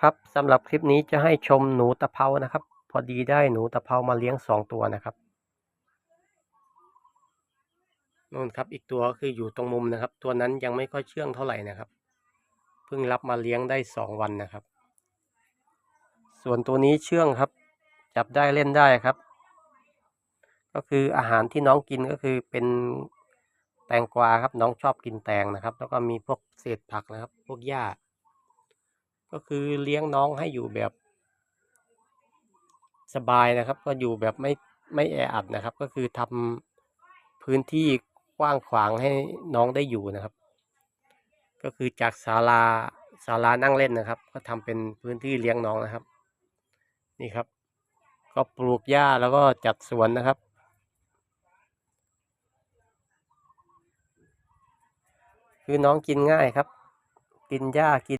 ครับสำหรับคลิปนี้จะให้ชมหนูตะเภานะครับ พอดีได้หนูตะเภามาเลี้ยงสองตัวนะครับนู่นครับ อีกตัวก็คืออยู่ตรงมุมนะครับ ตัวนั้นยังไม่ค่อยเชื่องเท่าไหร่นะครับ เพิ่งรับมาเลี้ยงได้สองวันนะครับ ส่วนตัวนี้เชื่องครับ จับได้เล่นได้ครับ ก็คืออาหารที่น้องกินก็คือเป็นแตงกวาครับ น้องชอบกินแตงนะครับ แล้วก็มีพวกเศษผักนะครับ พวกหญ้า ก็คือเลี้ยงน้องให้อยู่แบบ สบายนะครับ ก็อยู่แบบไม่ไม่แออัดนะครับ ก็คือทำพื้นที่กว้างขวางให้น้องได้อยู่นะครับ ก็คือจากศาลาศาลานั่งเล่นนะครับ ก็ทำเป็นพื้นที่เลี้ยงน้องนะครับ นี่ครับ ก็ปลูกหญ้าแล้วก็จัดสวนนะครับคือน้องกินง่ายครับ กินหญ้ากิน